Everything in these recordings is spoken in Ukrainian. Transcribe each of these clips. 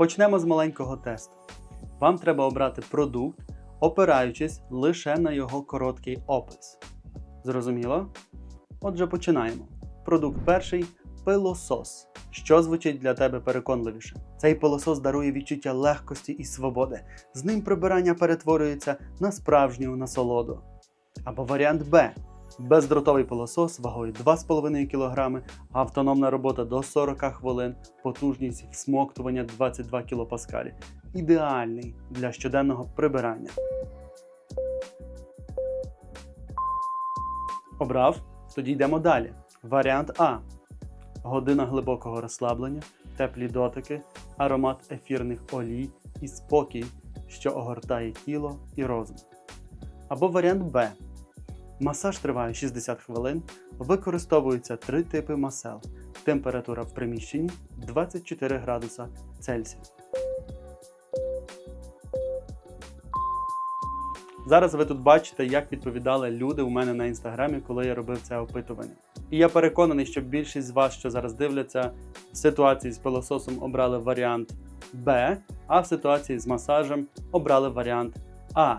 Почнемо з маленького тесту. Вам треба обрати продукт, опираючись лише на його короткий опис. Зрозуміло? Отже, починаємо. Продукт перший пилосос. Що звучить для тебе переконливіше? Цей пилосос дарує відчуття легкості і свободи. З ним прибирання перетворюється на справжню насолоду. Або варіант Б. Бездротовий пилосос вагою 2,5 кг, автономна робота до 40 хвилин, потужність всмоктування 22 кПа. Ідеальний для щоденного прибирання. Обрав? Тоді йдемо далі. Варіант А. Година глибокого розслаблення, теплі дотики, аромат ефірних олій і спокій, що огортає тіло і розум. Або варіант Б. Масаж триває 60 хвилин, використовуються три типи масел. Температура в приміщенні 24 градуса Цельсія. Зараз ви тут бачите, як відповідали люди у мене на інстаграмі, коли я робив це опитування. І я переконаний, що більшість з вас, що зараз дивляться, в ситуації з пилососом обрали варіант Б, а в ситуації з масажем обрали варіант А.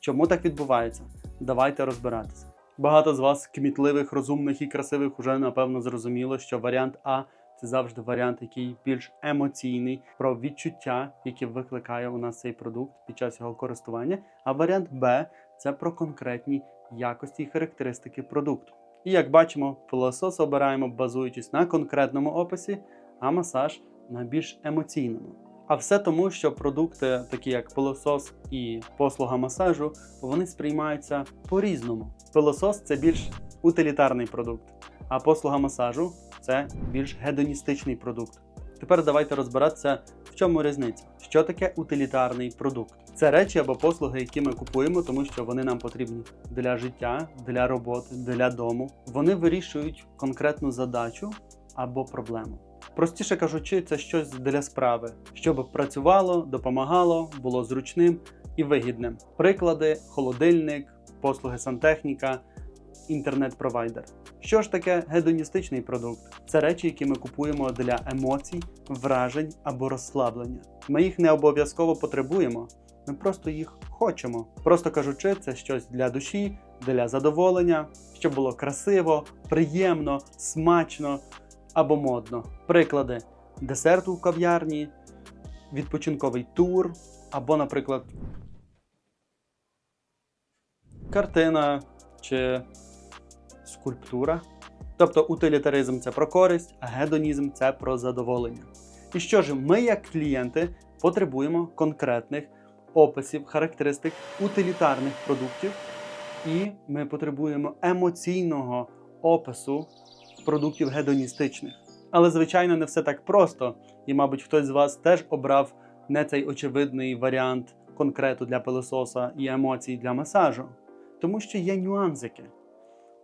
Чому так відбувається? Давайте розбиратися. Багато з вас, кмітливих, розумних і красивих, уже напевно зрозуміло, що варіант А це завжди варіант, який більш емоційний, про відчуття, які викликає у нас цей продукт під час його користування. А варіант Б це про конкретні якості і характеристики продукту. І як бачимо, пилосос обираємо базуючись на конкретному описі, а масаж на більш емоційному. А все тому, що продукти, такі як пилосос і послуга масажу, вони сприймаються по-різному. Пилосос це більш утилітарний продукт, а послуга масажу це більш гедоністичний продукт. Тепер давайте розбиратися, в чому різниця. Що таке утилітарний продукт? Це речі або послуги, які ми купуємо, тому що вони нам потрібні для життя, для роботи, для дому. Вони вирішують конкретну задачу або проблему. Простіше кажучи, це щось для справи, щоб працювало, допомагало, було зручним і вигідним. Приклади: холодильник, послуги сантехніка, інтернет-провайдер. Що ж таке гедоністичний продукт? Це речі, які ми купуємо для емоцій, вражень або розслаблення. Ми їх не обов'язково потребуємо, ми просто їх хочемо. Просто кажучи, це щось для душі, для задоволення, щоб було красиво, приємно, смачно або модно. Приклади: десерт у кав'ярні, відпочинковий тур, або, наприклад, картина чи скульптура. Тобто утилітаризм це про користь, а гедонізм це про задоволення. І що ж, ми, як клієнти, потребуємо конкретних описів, характеристик утилітарних продуктів, і ми потребуємо емоційного опису продуктів гедоністичних. Але, звичайно, не все так просто, і, мабуть, хтось з вас теж обрав не цей очевидний варіант конкрету для пилососа і емоцій для масажу, тому що є нюансики.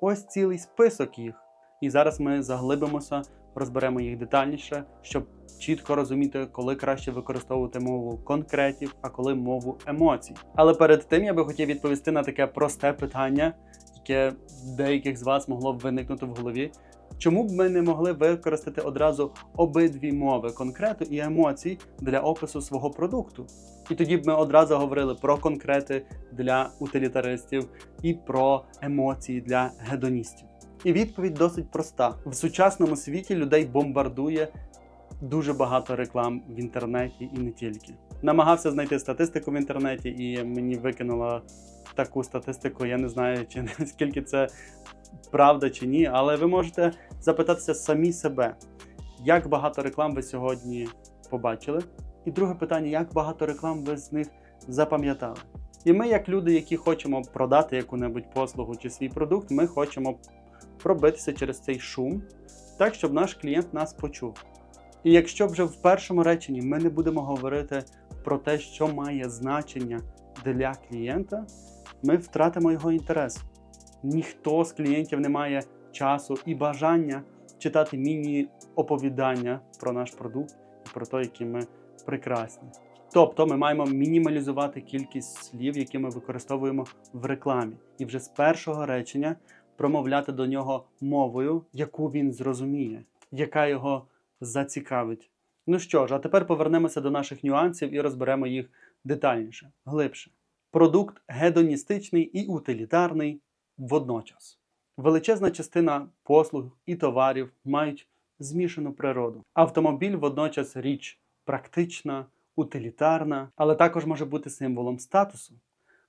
Ось цілий список їх. І зараз ми заглибимося, розберемо їх детальніше, щоб чітко розуміти, коли краще використовувати мову конкретів, а коли мову емоцій. Але перед тим я би хотів відповісти на таке просте питання, яке деяких з вас могло б виникнути в голові. Чому б ми не могли використати одразу обидві мови конкрету і емоцій для опису свого продукту? І тоді б ми одразу говорили про конкрети для утилітаристів і про емоції для гедоністів. І відповідь досить проста: в сучасному світі людей бомбардує дуже багато реклам в інтернеті і не тільки. Намагався знайти статистику в інтернеті, і мені викинула таку статистику. Я не знаю, чи наскільки це правда чи ні, але ви можете запитатися самі себе, як багато реклам ви сьогодні побачили. І друге питання: як багато реклам ви з них запам'ятали? І ми, як люди, які хочемо продати яку-небудь послугу чи свій продукт, ми хочемо пробитися через цей шум, так щоб наш клієнт нас почув. І якщо вже в першому реченні ми не будемо говорити про те, що має значення для клієнта, ми втратимо його інтерес. Ніхто з клієнтів не має часу і бажання читати міні-оповідання про наш продукт і про те, які ми прекрасні. Тобто ми маємо мінімалізувати кількість слів, які ми використовуємо в рекламі, і вже з першого речення промовляти до нього мовою, яку він зрозуміє, яка його зацікавить. Ну що ж, а тепер повернемося до наших нюансів і розберемо їх детальніше, глибше. Продукт гедоністичний і утилітарний водночас. Величезна частина послуг і товарів мають змішану природу. Автомобіль водночас річ практична, утилітарна, але також може бути символом статусу,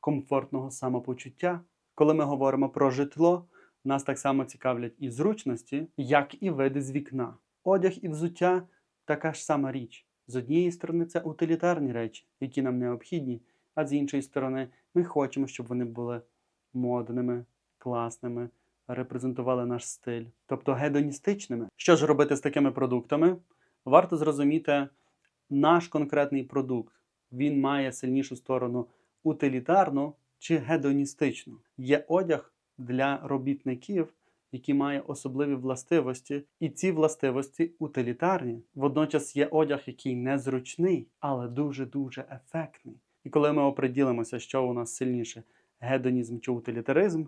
комфортного самопочуття. Коли ми говоримо про житло, нас так само цікавлять і зручності, як і види з вікна. Одяг і взуття така ж сама річ. З однієї сторони, це утилітарні речі, які нам необхідні, а з іншої сторони, ми хочемо, щоб вони були модними, класними, репрезентували наш стиль, тобто гедоністичними. Що ж робити з такими продуктами? Варто зрозуміти наш конкретний продукт. Він має сильнішу сторону утилітарну чи гедоністичну. Є одяг для робітників, який має особливі властивості, і ці властивості утилітарні. Водночас є одяг, який незручний, але дуже-дуже ефектний. І коли ми оприділимося, що у нас сильніше гедонізм чи утилітаризм,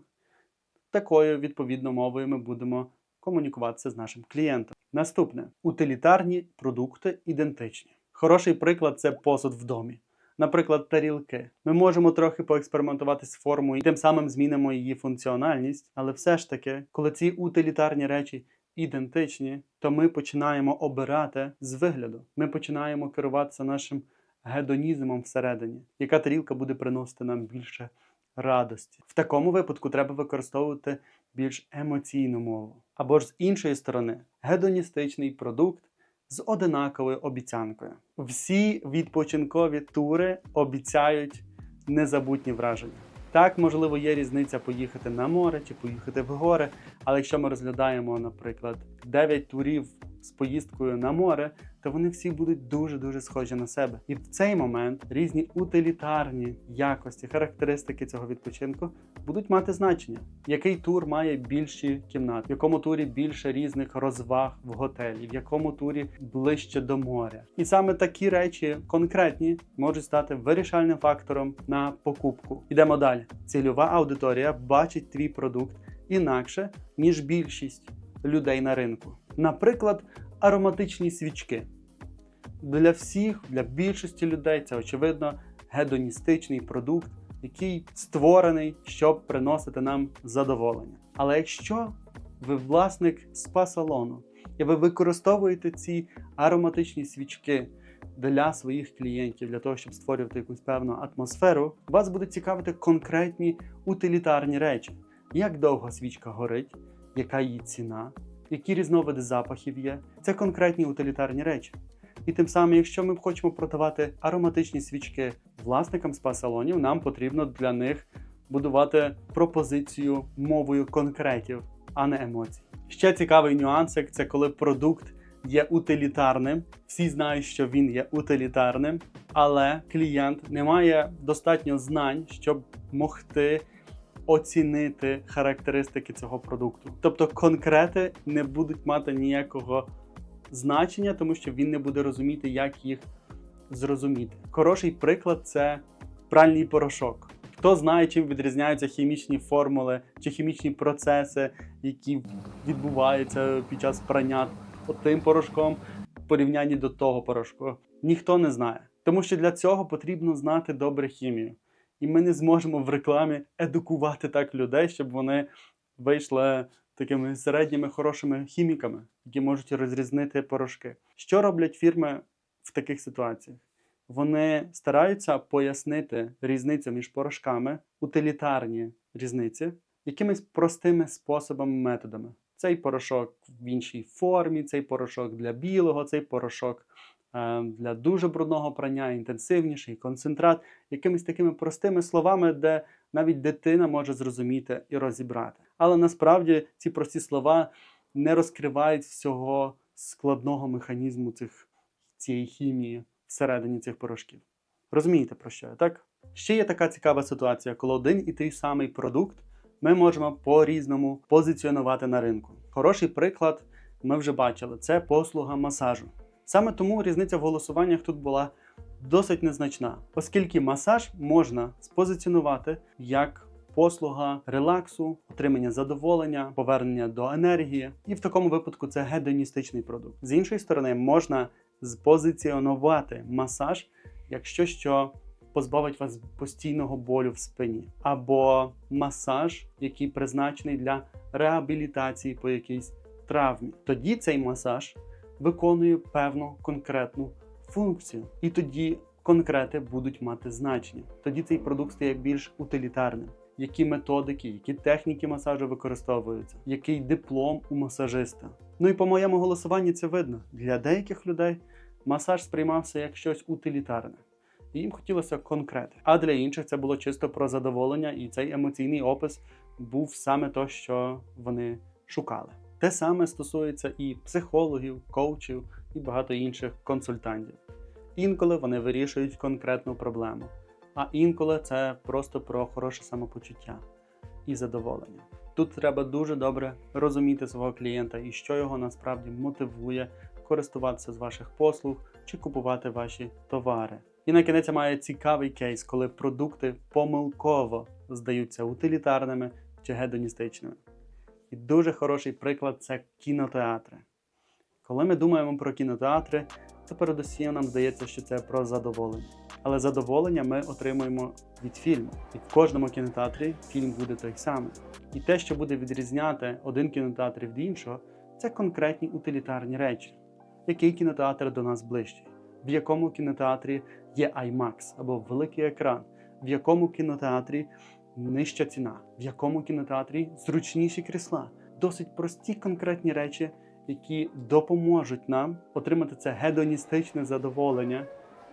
такою відповідно мовою ми будемо комунікуватися з нашим клієнтом. Наступне утилітарні продукти ідентичні. Хороший приклад це посуд в домі. Наприклад, тарілки. Ми можемо трохи поекспериментувати з формою і тим самим змінимо її функціональність, але все ж таки, коли ці утилітарні речі ідентичні, то ми починаємо обирати з вигляду. Ми починаємо керуватися нашим гедонізмом всередині, яка тарілка буде приносити нам більше радості. В такому випадку треба використовувати більш емоційну мову. Або ж з іншої сторони, гедоністичний продукт з одинаковою обіцянкою. Всі відпочинкові тури обіцяють незабутні враження. Так, можливо, є різниця поїхати на море чи поїхати в гори, але якщо ми розглядаємо, наприклад, 9 турів з поїздкою на море, то вони всі будуть дуже-дуже схожі на себе. І в цей момент різні утилітарні якості, характеристики цього відпочинку будуть мати значення. Який тур має більші кімнати, в якому турі більше різних розваг в готелі, в якому турі ближче до моря. І саме такі речі конкретні можуть стати вирішальним фактором на покупку. Йдемо далі. Цільова аудиторія бачить твій продукт інакше, ніж більшість людей на ринку. Наприклад, ароматичні свічки. Для всіх, для більшості людей це очевидно гедоністичний продукт, який створений, щоб приносити нам задоволення. Але якщо ви власник спа-салону і ви використовуєте ці ароматичні свічки для своїх клієнтів, для того, щоб створювати якусь певну атмосферу, вас будуть цікавити конкретні утилітарні речі: як довго свічка горить, яка її ціна, які різновиди запахів є. Це конкретні утилітарні речі. І тим самим, якщо ми хочемо продавати ароматичні свічки власникам спа-салонів, нам потрібно для них будувати пропозицію мовою конкретів, а не емоцій. Ще цікавий нюансик це коли продукт є утилітарним. Всі знають, що він є утилітарним, але клієнт не має достатньо знань, щоб могти оцінити характеристики цього продукту. Тобто конкрети не будуть мати ніякого значення, тому що він не буде розуміти, як їх зрозуміти. Хороший приклад це пральний порошок. Хто знає, чим відрізняються хімічні формули чи хімічні процеси, які відбуваються під час прання тим порошком в порівнянні до того порошку? Ніхто не знає. Тому що для цього потрібно знати добре хімію. І ми не зможемо в рекламі едукувати так людей, щоб вони вийшли такими середніми хорошими хіміками, які можуть розрізнити порошки. Що роблять фірми в таких ситуаціях? Вони стараються пояснити різницю між порошками, утилітарні різниці, якимись простими способами, методами. Цей порошок в іншій формі, цей порошок для білого, цей порошок для дуже брудного прання, інтенсивніший концентрат, якимись такими простими словами, де навіть дитина може зрозуміти і розібрати. Але насправді ці прості слова не розкривають всього складного механізму цих, цієї хімії всередині цих порошків. Розумієте про що я, так? Ще є така цікава ситуація, коли один і той самий продукт ми можемо по-різному позиціонувати на ринку. Хороший приклад ми вже бачили: це послуга масажу. Саме тому різниця в голосуваннях тут була досить незначна, оскільки масаж можна спозиціонувати як послуга релаксу, отримання задоволення, повернення до енергії, і в такому випадку це гедоністичний продукт. З іншої сторони, можна спозиціонувати масаж як щось, що позбавить вас постійного болю в спині, або масаж, який призначений для реабілітації по якійсь травмі. Тоді цей масаж виконує певну конкретну функцію, і тоді конкрети будуть мати значення. Тоді цей продукт стає більш утилітарним. Які методики, які техніки масажу використовуються, який диплом у масажиста. Ну і по моєму голосуванні це видно. Для деяких людей масаж сприймався як щось утилітарне. І їм хотілося конкрети. А для інших це було чисто про задоволення, і цей емоційний опис був саме то, що вони шукали. Те саме стосується і психологів, коучів і багато інших консультантів. Інколи вони вирішують конкретну проблему, а інколи це просто про хороше самопочуття і задоволення. Тут треба дуже добре розуміти свого клієнта і що його насправді мотивує користуватися з ваших послуг чи купувати ваші товари. І на кінець має цікавий кейс, коли продукти помилково здаються утилітарними чи гедоністичними. І дуже хороший приклад це кінотеатри. Коли ми думаємо про кінотеатри, то передусім нам здається, що це про задоволення. Але задоволення ми отримуємо від фільму. І в кожному кінотеатрі фільм буде той самий. І те, що буде відрізняти один кінотеатр від іншого, це конкретні утилітарні речі. Який кінотеатр до нас ближчий? В якому кінотеатрі є IMAX або великий екран, в якому кінотеатрі нижча ціна, в якому кінотеатрі зручніші крісла. Досить прості конкретні речі, які допоможуть нам отримати це гедоністичне задоволення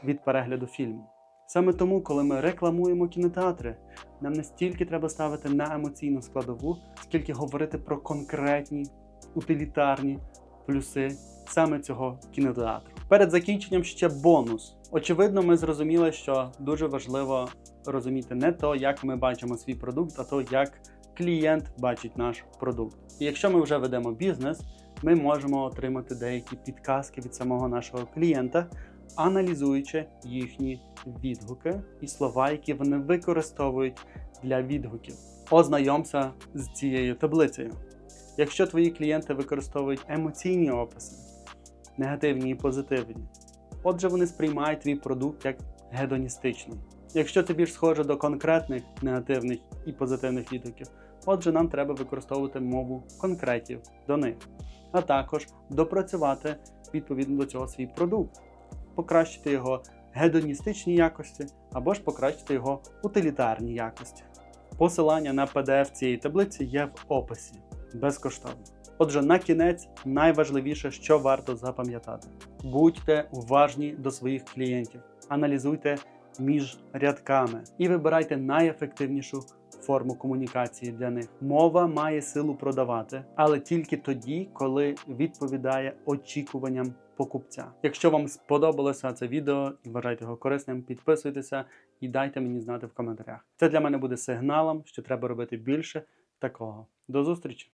від перегляду фільму. Саме тому, коли ми рекламуємо кінотеатри, нам не стільки треба ставити на емоційну складову, скільки говорити про конкретні утилітарні плюси саме цього кінотеатру. Перед закінченням ще бонус. Очевидно, ми зрозуміли, що дуже важливо розуміти не то, як ми бачимо свій продукт, а то, як клієнт бачить наш продукт. І якщо ми вже ведемо бізнес, ми можемо отримати деякі підказки від самого нашого клієнта, аналізуючи їхні відгуки і слова, які вони використовують для відгуків. Ознайомся з цією таблицею. Якщо твої клієнти використовують емоційні описи, негативні і позитивні, отже, вони сприймають твій продукт як гедоністичний. Якщо це більш схоже до конкретних негативних і позитивних відгуків, отже, нам треба використовувати мову конкретів до них, а також допрацювати відповідно до цього свій продукт, покращити його гедоністичні якості або ж покращити його утилітарні якості. Посилання на PDF цієї таблиці є в описі безкоштовно. Отже, на кінець найважливіше, що варто запам'ятати: будьте уважні до своїх клієнтів, аналізуйте між рядками і вибирайте найефективнішу форму комунікації для них. Мова має силу продавати, але тільки тоді, коли відповідає очікуванням покупця. Якщо вам сподобалося це відео і вважаєте його корисним, підписуйтеся і дайте мені знати в коментарях. Це для мене буде сигналом, що треба робити більше такого. До зустрічі!